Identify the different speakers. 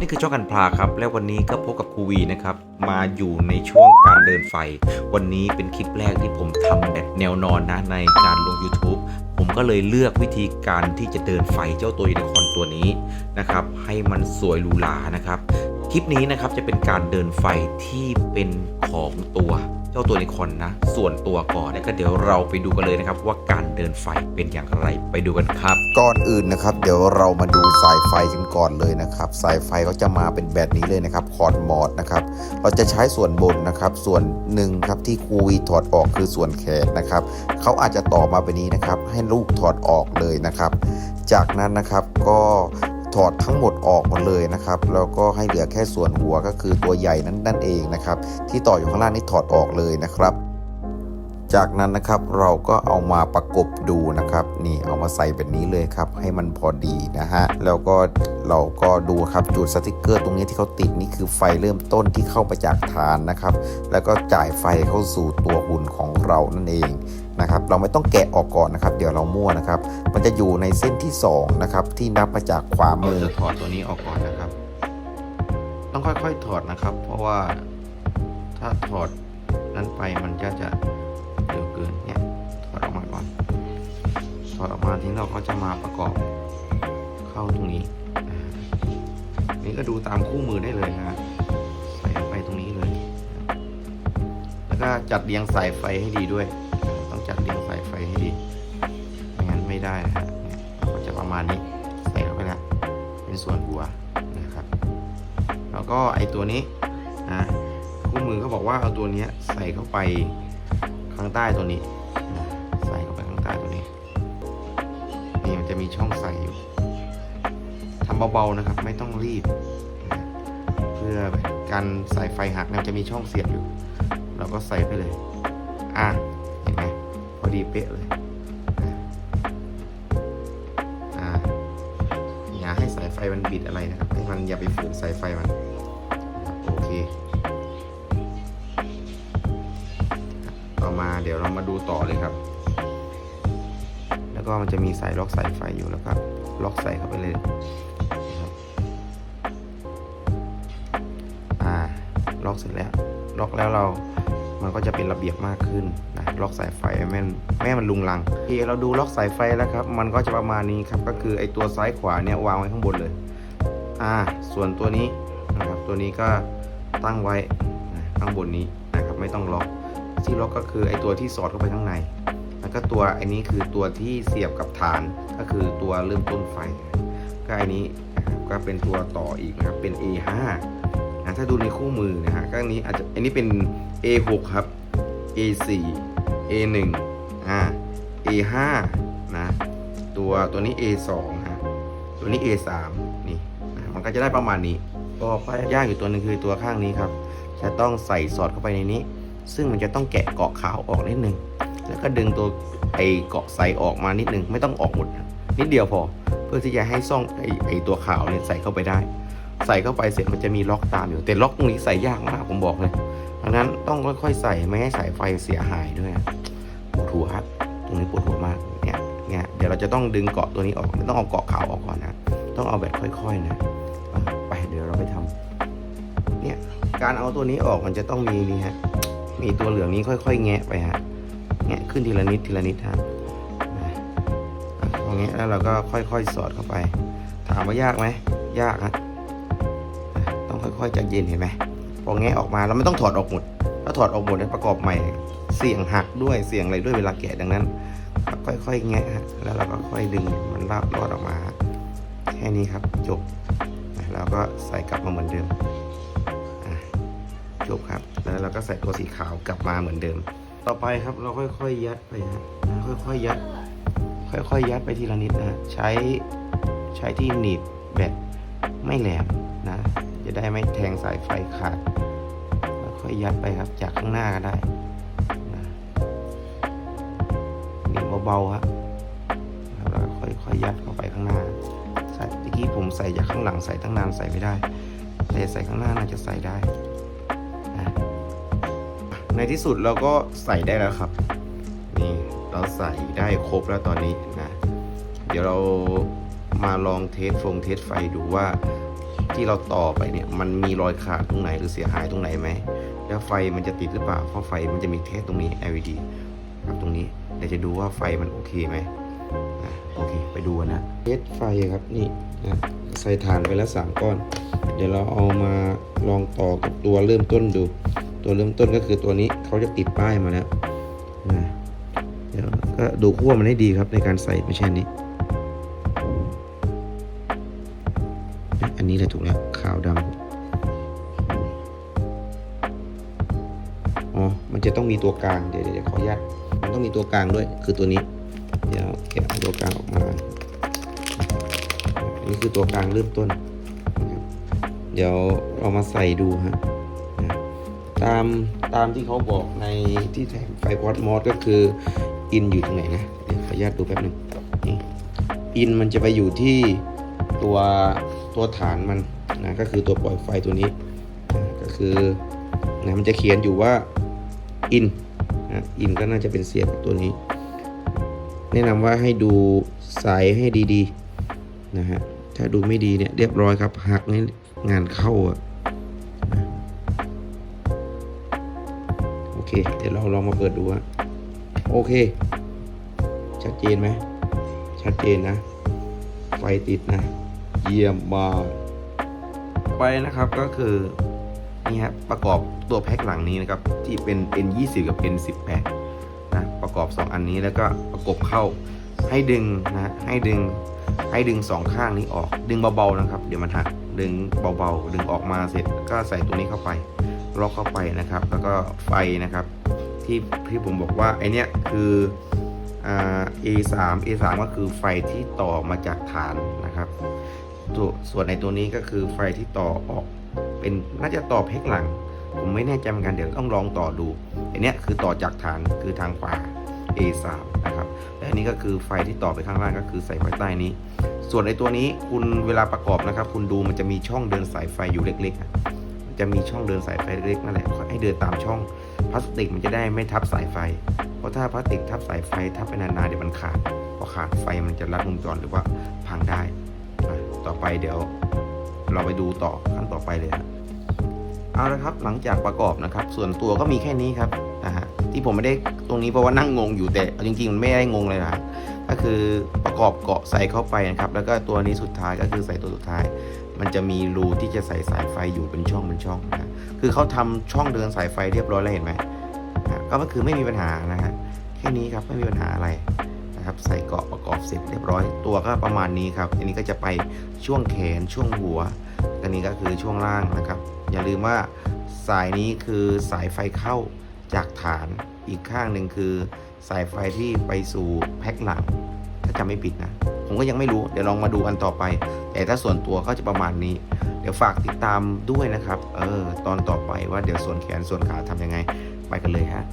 Speaker 1: นี่คือช่องกันพลาครับ และวันนี้ก็พบกับครูวีนะครับ มาอยู่ในช่วงการเดินไฟ วันนี้เป็นคลิปแรกที่ผมทำแบบแนวนอนนะในการลง YouTube ผมก็เลยเลือกวิธีการที่จะเดินไฟเจ้าตัวยูนิคอนตัวนี้นะครับ ให้มันสวยหรูหรานะครับ คลิปนี้นะครับจะเป็นการเดินไฟที่เป็นของตัว เจ้าตัวนิคอนนะ ส่วนตัวก่อนแล้วก็เดี๋ยวเราไปดูกันเลยนะครับ ว่าการเดินไฟเป็นอย่างไรไปดูกันครับ
Speaker 2: ก่อนอื่นนะครับ เดี๋ยวเรามาดูสายไฟกันก่อนเลยนะครับ สายไฟเขาจะมาเป็นแบบนี้เลยนะครับคอร์ดมอดนะครับ เราจะใช้ส่วนบนนะครับ ส่วนหนึ่งครับที่ครูวีถอดออกคือส่วนแขนนะครับเขาอาจจะต่อมาแบบนี้นะครับ ให้ลูกถอดออกเลยนะครับ จากนั้นนะครับก็ ถอดทั้งหมดออกหมดเลยนะครับแล้วก็ให้เหลือแค่ส่วนหัวก็คือตัวใหญ่นั้นนั่นเองนะครับ ที่ต่ออยู่ข้างล่างนี่ถอดออกเลยนะครับ จากนั้นนะครับเราก็เอามาประกบดูนะครับ นี่เอามาใส่แบบนี้เลยครับ ให้มันพอดีนะฮะแล้วก็เราก็ดูครับจุดสติกเกอร์ตรงนี้ที่เขาติดนี่คือไฟเริ่มต้นที่เข้ามาจากฐานนะครับ แล้วก็จ่ายไฟเข้าสู่ตัวหุ่นของเรานั่นเองนะครับ เราไม่ต้องแกะออกก่อนนะครับ เดี๋ยวเรามั่วนะครับ มันจะอยู่ในเส้นที่สองนะครับที่นับมาจากขวามือ
Speaker 1: จะถอดตัวนี้ออกก่อนนะครับ ต้องค่อยๆถอดนะครับ เพราะว่าถ้าถอดนั้นไปมันก็จะเร็วเกินเนี่ยถอดออกมาก่อนถอดออกมาทีนี้เราก็จะมาประกอบเข้าตรงนี้ นี่ก็ดูตามคู่มือได้เลยนะใส่ไปตรงนี้เลย แล้วก็จัดเรียงสายไฟให้ดีด้วย นไม่ได้นะฮะเนี่ยเราก็จะประมาณนี้ใส่เข้าไปแล้วเป็นส่วนหัวนะครับ แล้วก็ไอตัวนี้นะคู่มือเขาบอกว่าเอาตัวนี้ใส่เข้าไปข้างใต้ตัวนี้นะใส่เข้าไปข้างใต้ตัวนี้ นี่มันจะมีช่องใส่อยู่ทำเบาๆนะครับ ไม่ต้องรีบนะเพื่อการใส่ไฟหักเนี่ยจะมีช่องเสียบอยู่ เราก็ใส่ไปเลย อะเห็นไหมพอดีเป๊ะเลย มันบิดอะไรนะครับให้มันอย่าไปฝืนสายไฟมัน โอเค ต่อมาเดี๋ยวเรามาดูต่อเลยครับ แล้วก็มันจะมีสายล็อกสายไฟอยู่แล้วก็ล็อกใส่เข้าไปเลยครับอ่า ล็อกเสร็จแล้ว ล็อกแล้วเรา มันก็จะเป็นระเบียบมากขึ้นนะล็อกสายไฟแม่แม่มันลุงลังโอเคเราดูล็อกสายไฟแล้วครับ มันก็จะประมาณนี้ครับก็คือไอตัวซ้ายขวาเนี่ยวางไว้ข้างบนเลยอ่าส่วนตัวนี้นะครับตัวนี้ก็ตั้งไว้นะข้างบนนี้นะครับไม่ต้องล็อกที่ล็อกก็คือไอตัวที่สอดเข้าไปข้างใน แล้วก็ตัวไอ้นี้คือตัวที่เสียบกับฐานก็คือตัวเริ่มต้นไฟก็ไอ้นี้นะครับก็เป็นตัวต่ออีกนะครับเป็น A5 นะถ้าดูในคู่มือนะฮะก็อันนี้อาจจะอันนี้เป็น A6 ครับ A4 A1 อ่า A5 นะตัวตัวนี้ A2 ฮะตัวนี้ A3 นี่นะมันก็จะได้ประมาณนี้ก็ป้ายากอยู่ตัวหนึงคือตัวข้างนี้ครับ จะต้องใส่สอดเข้าไปในนี้ ซึ่งมันจะต้องแกะเกาะขาวออกนิดนึง แล้วก็ดึงตัวไอเกาะใส่ออกมานิดนึง ไม่ต้องออกหมดนะนิดเดียวพอ เพื่อที่จะให้ซ่องไอไอตัวขาวเนี่ยใส่เข้าไปได้ ใส่เข้าไปเสร็จมันจะมีล็อกตามอยู่ แต่ล็อกตรงนี้ใส่ยากมากผมบอกเลยดังนั้นต้องค่อยๆใส่ไม่ให้สายไฟเสียหายด้วยปวดหัวครับตรงนี้ปวดหัวมากเนี่ยเนี่ยเดี๋ยวเราจะต้องดึงเกาะตัวนี้ออกต้องเอาเกาะขาวออกก่อนนะต้องเอาแบบค่อยๆนะไปเดี๋ยวเราไปทำเนี่ยการเอาตัวนี้ออกมันจะต้องมีนี่ฮะมีตัวเหลืองนี้ค่อย ๆ แงะไปฮะแงะขึ้นทีละนิดทีละนิดฮะนะอะพอแล้วเราก็ค่อยๆ สอดเข้าไป ถามว่ายากไหมยากฮะ ค่อยๆใจเย็นเห็นไหมพอแงะออกมาเราไม่ต้องถอดออกหมดถ้าถอดออกหมดเนี่ยประกอบใหม่ เสี่ยงหักด้วยเสี่ยงอะไรด้วยเวลาแกะดังนั้นค่อยๆแงะฮะแล้วเราก็ค่อยดึงมันลาดรอดออกมา แค่นี้ครับจบแล้วก็ใส่กลับมาเหมือนเดิมจบครับแล้วเราก็ใส่ตัวสีขาวกลับมาเหมือนเดิม ต่อไปครับเราค่อยๆยัดไปฮะนะค่อยๆยัด ค่อยๆยัดไปทีละนิดนะฮะใช้ใช้ที่หนีบแบบไม่แหลมนะ จะได้ไม่แทงสายไฟขาดค่อยยัดไปครับจากข้างหน้าก็ได้นะหนีบเบาๆครับแล้วค่อยๆยัดเข้าไปข้างหน้าใส่เมื่อกี้ผมใส่จากข้างหลังใส่ตั้งนานใส่ไม่ได้ แต่ใส่ข้างหน้าน่าจะใส่ได้นะในที่สุดเราก็ใส่ได้แล้วครับนี่เราใส่ได้ครบแล้วตอนนี้นะ เดี๋ยวเรา มาลองเทสฟงเทสไฟดูว่า ที่เราต่อไปเนี่ยมันมีรอยขาดตรงไหนหรือเสียหายตรงไหนไหม แล้วไฟมันจะติดหรือเปล่า เพราะไฟมันจะมีเทสตรงนี้ LED ครับตรงนี้เดี๋ยวจะดูว่าไฟมันโอเคไหมอะโอเค ไปดูนะเทสไฟครับนี่นะใส่ถ่านไปแล้วสามก้อน เดี๋ยวเราเอามาลองต่อกับตัวเริ่มต้นดู ตัวเริ่มต้นก็คือตัวนี้เขาจะติดป้ายมาแล้วนะเดี๋ยวก็ดูขั้วมันให้ดีครับในการใส่ไม่ใช่อัน อันนี้เลยถูกแล้วขาวดำอ๋อ มันจะต้องมีตัวกลาง เดี๋ยวเดี๋ยวขออนุญาตมันต้องมีตัวกลางด้วย คือตัวนี้ เดี๋ยวแกะตัวกลางออกมา อันนี้คือตัวกลางเริ่มต้น เดี๋ยวเรามาใส่ดูฮะ ตามตามที่เขาบอกในที่แถมไฟพอดมอสก็คืออินอยู่ตรงไหนนะเดี๋ยวขออนุญาตดูแป๊บหนึ่งอินมันจะไปอยู่ที่ตัว ตัวฐานมันนะก็คือตัวปล่อยไฟตัวนี้ก็คือนะมันจะเขียนอยู่ว่าอินนะอินก็น่าจะเป็นเสียงตัวนี้ แนะนำว่าให้ดูสายให้ดีๆนะฮะถ้าดูไม่ดีเนี่ยเรียบร้อยครับหักนี่งานเข้าอะนะโอเค เดี๋ยวเราลองมาเปิดดูฮะโอเค ชัดเจนไหมชัดเจนนะ ไฟติดนะ เยี่ยมมากไปนะครับก็คือนี่ฮะประกอบตัวแพ็คหลังนี้นะครับ ที่เป็น N20 กับ N18 นะประกอบ 2 อันนี้แล้วก็ประกบเข้าให้ดึงนะให้ดึงให้ดึงสองข้างนี้ออก ดึงเบาๆนะครับ เดี๋ยวมันหักดึงเบาๆ ดึงออกมาเสร็จก็ใส่ตัวนี้เข้าไปล็อกเข้าไปนะครับ แล้วก็ไฟนะครับ ที่ที่ผมบอกว่าไอเนี้ยคืออ่า A3 A3 ก็คือไฟที่ต่อมาจากฐานนะครับ ส่วนในตัวนี้ก็คือไฟที่ต่อออก เป็นน่าจะต่อเพกหลัง ผมไม่แน่ใจเหมือนกันเดี๋ยวต้องลองต่อดูอันนี้คือต่อจากฐานคือทางขวา A3 นะครับและอันนี้ก็คือไฟที่ต่อไปข้างล่างก็คือใส่ไว้ใต้นี้ ส่วนในตัวนี้คุณเวลาประกอบนะครับ คุณดูมันจะมีช่องเดินสายไฟอยู่เล็กๆมันจะมีช่องเดินสายไฟเล็กๆนั่นแหละให้เดินตามช่องพลาสติกมันจะได้ไม่ทับสายไฟ เพราะถ้าพลาสติกทับสายไฟทับไปนานๆเดี๋ยวมันขาดพอขาดไฟมันจะรัดวงจรหรือว่าพังได้ ต่อไปเดี๋ยว เราไปดูต่อขั้นต่อไปเลยเอาละครับหลังจากประกอบนะครับ ส่วนตัวก็มีแค่นี้ครับนะฮะที่ผมไม่ได้ตรงนี้เพราะว่านั่งงงอยู่แต่จริงๆมันไม่ได้งงเลยนะก็คือประกอบเกาะใส่เข้าไปนะครับ แล้วก็ตัวนี้สุดท้ายก็คือใส่ตัวสุดท้าย มันจะมีรูที่จะใส่สายไฟอยู่เป็นช่องเป็นช่องนะคือเขาทำช่องเดินสายไฟเรียบร้อยแล้วเห็นไหมนะก็คือไม่มีปัญหานะฮะแค่นี้ครับไม่มีปัญหาอะไร นะครับ ใส่เกาะประกอบเสร็จเรียบร้อยตัวก็ประมาณนี้ครับ อันนี้ก็จะไปช่วงแขนช่วงหัวอันนี้ก็คือช่วงล่างนะครับ อย่าลืมว่าสายนี้คือสายไฟเข้าจากฐานอีกข้างหนึ่งคือ สายไฟที่ไปสู่แพ็คหลัง ถ้าจำไม่ผิดนะ ผมก็ยังไม่รู้เดี๋ยวลองมาดูกันต่อไป แต่ถ้าส่วนตัวก็จะประมาณนี้ เดี๋ยวฝากติดตามด้วยนะครับ เออตอนต่อไปว่าเดี๋ยวส่วนแขนส่วนขาทำยังไง ไปกันเลยฮะ